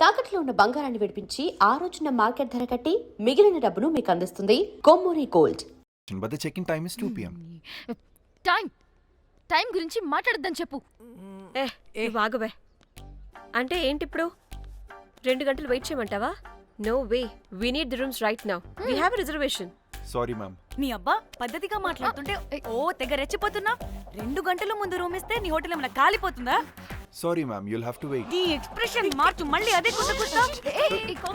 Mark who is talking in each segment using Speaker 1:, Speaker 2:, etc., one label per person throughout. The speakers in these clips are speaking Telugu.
Speaker 1: తాకట్లో ఉన్న బంగారాన్ని విడిపించి ఆ రోజున మార్కెట్ ధర కట్టి మిగిలిన డబ్బును మీకు అందిస్తుంది Kommuri gold.
Speaker 2: But the check-in time is 2 p.m.
Speaker 3: Time time గురించి మాట్లాడద్దని చెప్పు.
Speaker 4: ఏ నువ్వు ఆగువే అంటే ఏంటి ఇప్పుడు రెండు గంటలు వెయిట్ చేయమంటావా? No way we need the rooms right now we have reservation
Speaker 2: Sorry, ma'am.
Speaker 5: నీ అబ్బా పద్ధతిగా మాట్లాడుతుంటే ఓ తెగ రెచ్చిపోతున్నా. రెండు గంటల ముందు రూమ్ ఇస్తే నీ హోటల్ ఏమైనా కాలిపోతుందా?
Speaker 2: Sorry, ma'am. You'll have to wait.
Speaker 5: నీ ఎక్స్ప్రెషన్ మార్చు మళ్ళీ అదే కొత్త కొత్త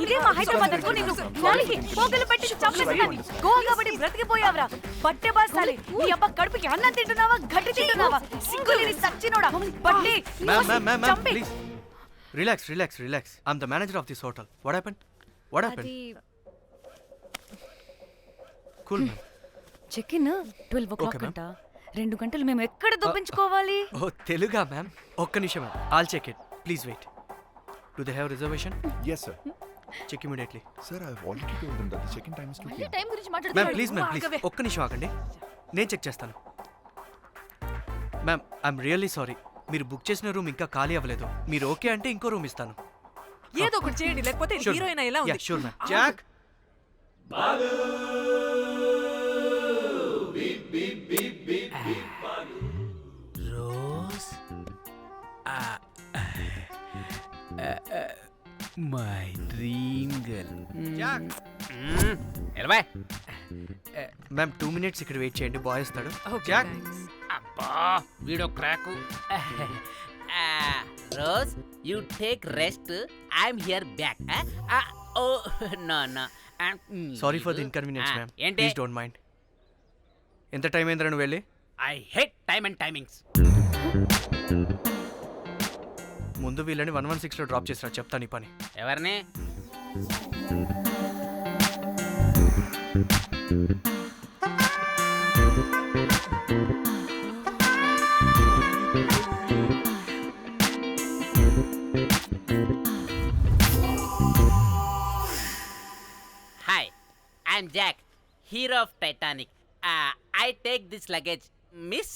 Speaker 5: ఇదే మా హైదరాబాద్ అనుకో నేను నాలుగు పోగలు పెట్టి చంపేసేదాన్ని గోవా కాబట్టి బ్రతికిపోయావరా పట్టే బాసాలి నీ అబ్బా కడుపుకి అన్నం తింటున్నావా గడ్డి తింటున్నావా సింగులేని సచ్చినోడా పట్టి
Speaker 6: Ma'am, ma'am, ma'am, ma'am,
Speaker 5: చంపే.
Speaker 6: please. Relax, relax, relax. I'm the manager of this hotel. What happened? What happened?
Speaker 4: అది
Speaker 6: Cool, ma'am.
Speaker 5: Check in twelve o'clock
Speaker 6: Okay, ma'am.
Speaker 5: అంట రెండు గంటలు మేము ఎక్కడ దొప్పించుకోవాలి
Speaker 6: Oh, తెలుగా మ్యామ్. ఒక్క నిమిషం I'll check it please wait do they have reservation
Speaker 2: Yes, sir.
Speaker 6: Check immediately
Speaker 2: Sir, I've already told them that the check-in time is 2 p.m.
Speaker 3: Time గురించి
Speaker 6: మ్యామ్
Speaker 3: మాట్లాడుతున్నాడు
Speaker 6: ప్లీజ్ మ్యామ్ ప్లీజ్ ఒక్క నిమిషం ఆగండి. నేను చెక్ చేస్తాను. మ్యామ్ ఐఎమ్ రియల్లీ సారీ మీరు బుక్ చేసిన రూమ్ ఇంకా ఖాళీ అవ్వలేదు. మీరు ఓకే అంటే ఇంకో రూమ్ ఇస్తాను.
Speaker 7: ఏదో ఒకటి చేయండి లేకపోతే హీరోయిన్ ఎలా ఉంది?
Speaker 6: Sure
Speaker 8: ma'am Jack my dream
Speaker 6: girl
Speaker 8: ఎలవా
Speaker 6: ma'am two minutes ఇక్కడ వెయిట్ చేయండి బాయ్ వస్తాడు.
Speaker 7: Okay, Jack.
Speaker 8: అబ్బా వీడో crack. Rose you take rest. I'm here back. Oh no no.
Speaker 6: Sorry for the inconvenience ma'am
Speaker 8: ఏంటి?
Speaker 6: ప్లీజ్ డోంట్ మైండ్ ఎంత టైం అయిందిరా నువ్వు వెళ్ళి?
Speaker 8: I hate time and timings
Speaker 6: ముందు వీళ్ళని వన్ వన్ సిక్స్లో డ్రాప్ చేసినా చెప్తాను ఈ పని.
Speaker 8: ఎవరిని? Hi I'm Jack hero of Titanic I take this luggage miss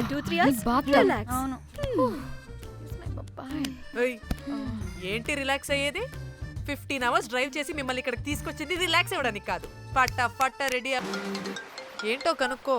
Speaker 4: ఒక two three hours
Speaker 3: bathroom.
Speaker 4: Relax
Speaker 5: అవును.
Speaker 7: ఏయ్, ఏంటి రిలాక్స్ అయ్యేది? ఫిఫ్టీన్ అవర్స్ డ్రైవ్ చేసి మిమ్మల్ని ఇక్కడికి తీసుకొచ్చింది రిలాక్స్ అవ్వడానికి కాదు. పట్ట పట్ట రెడీ ఏంటో కనుక్కో.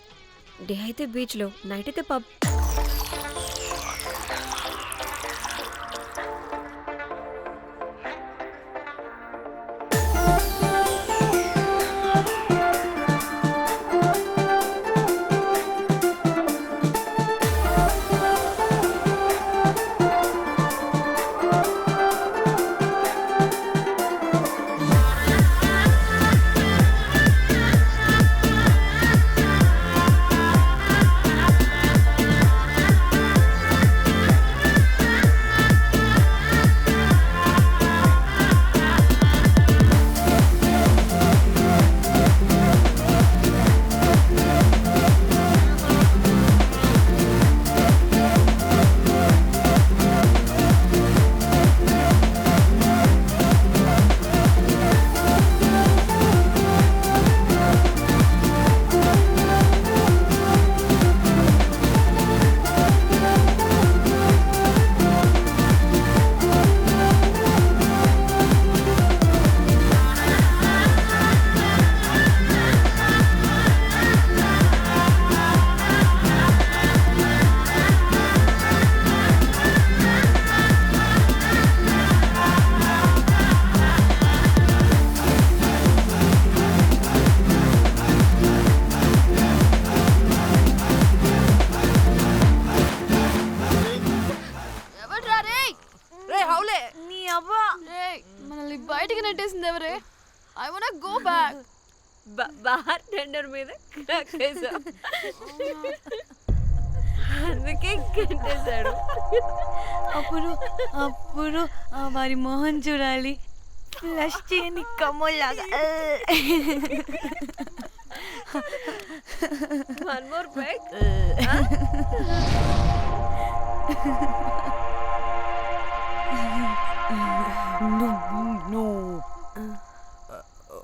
Speaker 4: డే అయితే బీచ్లో నైట్ అయితే పబ్. టెండర్ మీద అందుకే కట్టేశాడు
Speaker 5: అప్పుడు అప్పుడు ఆ వారి మొహం చూడాలి. ఫ్లష్ చేయని కమ్మలాగా
Speaker 4: వన్ మోర్ బ్యాక్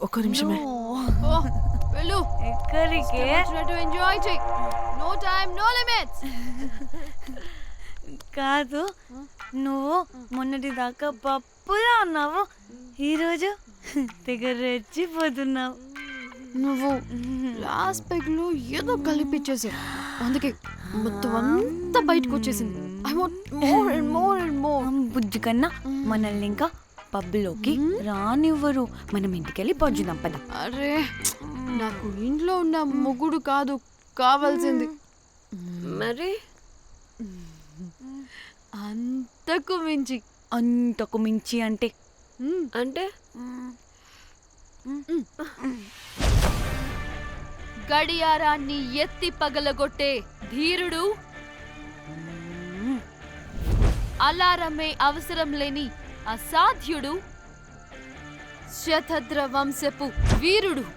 Speaker 7: ఒక్క నిమిషమే.
Speaker 3: వెళ్ళు.
Speaker 5: ఎక్కడికే?
Speaker 3: ఎంజాయ్ చెయ్యి నో టైం నో లిమిట్స్
Speaker 5: కాదు నువ్వు మొన్నటి దాకా పప్పులా ఉన్నావు. ఈరోజు తెగ రెచ్చిపోతున్నావు.
Speaker 3: నువ్వు లాస్ట్ పెగ్లో ఏదో కలిపిచ్చేసావు. అందుకే మొత్తం అంతా బయటకు వచ్చేసింది I want more and more and more
Speaker 5: బుజ్జి కన్నా మనల్ని ఇంకా పబ్లోకి రానివ్వరు. మనం ఇంటికెళ్ళి పజ్జుదాం పద
Speaker 3: అరే నాకు ఇంట్లో ఉన్న మొగుడు కాదు కావాల్సింది.
Speaker 4: మరి?
Speaker 3: అంతకు మించి.
Speaker 5: అంతకు మించి అంటే?
Speaker 4: అంటే?
Speaker 3: గడియారాన్ని ఎత్తి పగలగొట్టే ధీరుడు? అలారమే అవసరం లేని అసాధ్యుడు? శతద్ర వంశపు వీరుడు?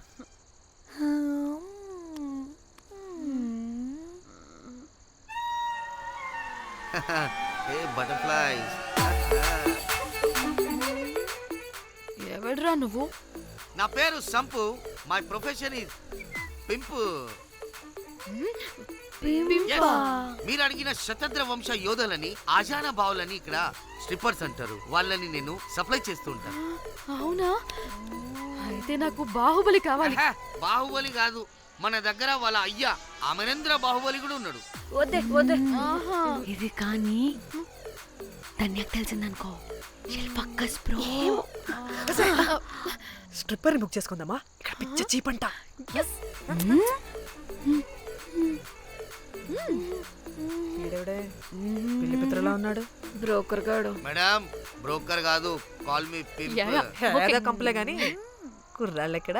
Speaker 9: ఏ బటర్ఫ్లైస్
Speaker 3: ఎవడ్రా నువ్వు?
Speaker 9: నా పేరు Sampu. My profession is pimp Yes. మీరు అడిగిన శతద్ర వంశ యోధులని ఆజానా బావులని ఇక్కడ స్ట్రిప్పర్స్ అంటారు. వాళ్ళని నేను సప్లై చేస్తూ ఉంటాను.
Speaker 3: అవునా? అయితే నాకు బాహుబలి కావాలి.
Speaker 9: ఆహా, బాహుబలి కాదు. మన దగ్గర వాళ్ళ అయ్యా అమరేంద్ర బాహుబలి కూడా ఉన్నాడు.
Speaker 5: ఇది కానీ ధన్యకు తెలిసిందనుకో. పక్కస్ బ్రో.
Speaker 7: స్ట్రిప్పర్ బుక్ చేసుకుందామా? ఇక్కడ పిచ్చ చీపంట. పిత్రలా ఉన్నాడు.
Speaker 4: బ్రోకర్ గాడు
Speaker 9: మేడం బ్రోకర్ కాదు కాల్ మీ
Speaker 7: కంపలే గాని. కుర్రాళ్ళు ఎక్కడ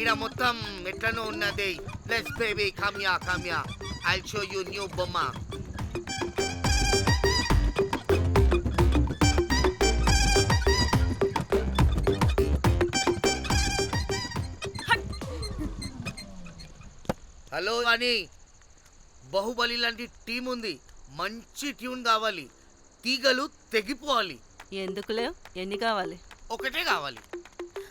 Speaker 9: ఇడ మొత్తం ఎట్లనో ఉన్నది. లెట్స్ బేబీ కమ్యా కమ్యా ఐ షో యూ న్యూ బొమ్మ హలో అని బాహుబలి లాంటి టీం ఉంది. మంచి ట్యూన్ కావాలి. తీగలు తెగిపోవాలి.
Speaker 5: ఎందుకులే? ఎన్ని కావాలి?
Speaker 9: ఒకటే కావాలి.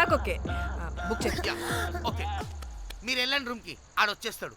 Speaker 7: నాకు ఓకే బుక్ చేసి
Speaker 9: యా, ఓకే. మీరు వెళ్ళండి రూమ్కి ఆడొచ్చేస్తాడు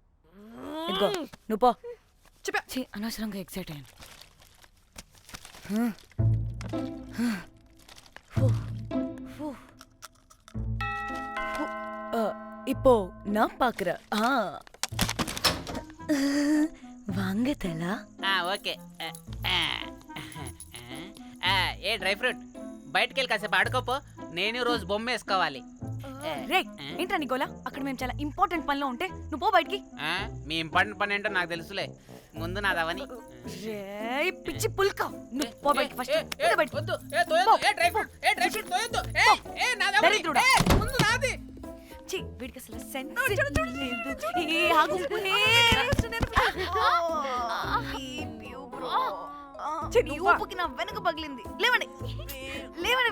Speaker 5: ఇదిగో నువ్వు పో
Speaker 7: చెప్పా.
Speaker 5: ఛీ, అనవసరంగా ఎక్సైట్ అయ్యాను இப்போ நான் பாக்குறேன் ஆ வாங்க தலா
Speaker 8: ఓకే ఏ డ్రై ఫ్రూట్ బయటికి వెళ్ళి కాసేపు ఆడుకోపో నేను రోజు బొమ్మ వేసుకోవాలి
Speaker 5: రే ఏంట్రా నికోలా? అక్కడ మేము చాలా ఇంపార్టెంట్ పనిలో ఉంటే నువ్వు పో బయటికి.
Speaker 8: ఆ, మీ ఇంపార్టెంట్ పని ఏంటో నాకు తెలుసులే. ముందు నాదవని
Speaker 5: రే పిచ్చి పుల్క. నువ్వు పో బయటికి ఫస్ట్ పో బయటికి.
Speaker 8: వద్దు. ఏ తోయొద్దు. ఏ డ్రై ఫ్రూట్. ఏ డ్రై ఫ్రూట్ తోయొద్దు. ఏ ఏ నాదవని
Speaker 5: దరిద్రుడా.
Speaker 8: ఏ, ముందు నాది.
Speaker 5: ఛీ, వీడికి అసలు సెన్స్ లేదు. ఏ ఆగు ఏ, ఛీ, నీ ఊపుకి నా వెనక పగిలింది. లేవండి. లేవండి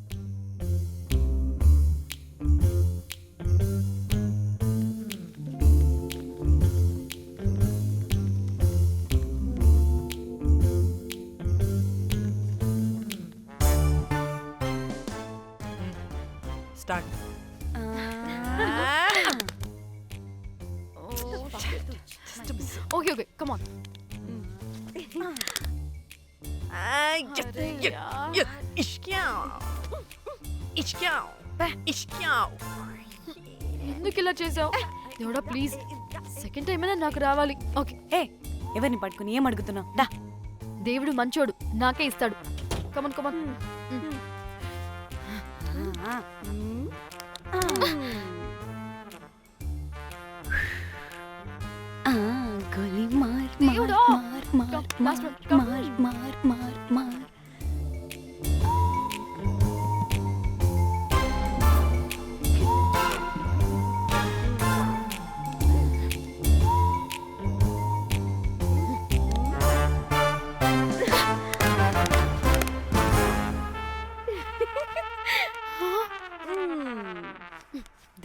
Speaker 3: ఎందుకు ఇలా చేసావు? దేవుడా ప్లీజ్ సెకండ్ టైం అయినా నాకు రావాలి. ఓకే.
Speaker 5: ఏ ఎవరిని పట్టుకుని ఏం అడుగుతున్నావు? దా.
Speaker 3: దేవుడు మంచోడు నాకే ఇస్తాడు. కమన్ కమన్
Speaker 1: గోలి మార్
Speaker 3: దేవుడా!
Speaker 1: మార్
Speaker 3: come.
Speaker 1: మార్ మార్ మార్ మార్.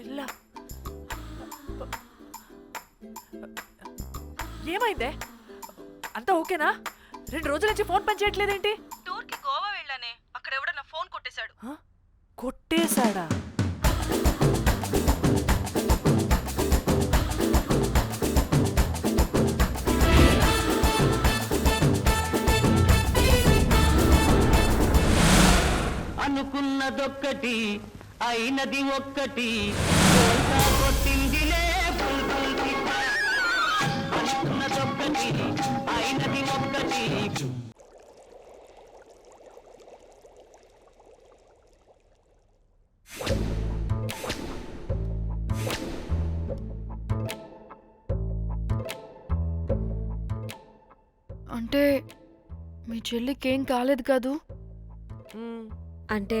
Speaker 7: చెల్లా. ఏమైందే? అంతా ఓకేనా? రెండు రోజుల నుంచి ఫోన్ పని చేయట్లేదేంటి?
Speaker 5: టూర్కి గోవా వెళ్ళానే అక్కడ ఎవడో నా ఫోన్ కొట్టేశాడు.
Speaker 7: హ? కొట్టేశాడా?
Speaker 10: అనుకున్నదొక్కటి అయినది ఒక్కటి. కొట్టిందిలే. అనుకున్నదొక్కటి అయినది ఒక్కటి.
Speaker 3: అంటే మీ చెల్లికి ఏం కాలేదు కాదు?
Speaker 4: అంటే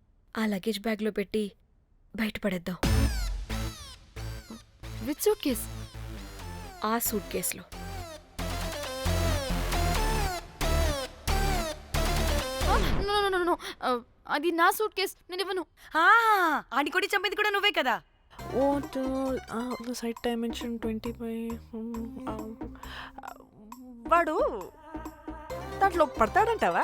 Speaker 4: ఆ లగేజ్ బ్యాగ్లో పెట్టి బయటపడేద్దాం.
Speaker 3: విత్ సూట్ కేస్
Speaker 4: ఆ సూట్ కేసులో
Speaker 3: అది నా సూట్ కేస్ నేను ఇవ్వను.
Speaker 5: ఆ, ఆడి కొడి చంపేది కూడా నువ్వే కదా?
Speaker 7: What site dimension twenty five వాడు దాంట్లో పడతాడంటావా?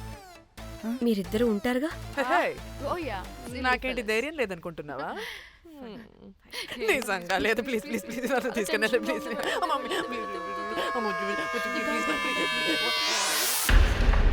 Speaker 4: మీరిద్దరూ ఉంటారుగా?
Speaker 7: నాకేంటి ధైర్యం లేదనుకుంటున్నావా? నిజంగా లేదు. ప్లీజ్ ప్లీజ్ ప్లీజ్ నన్ను తీసుకెళ్ళండి ప్లీజ్.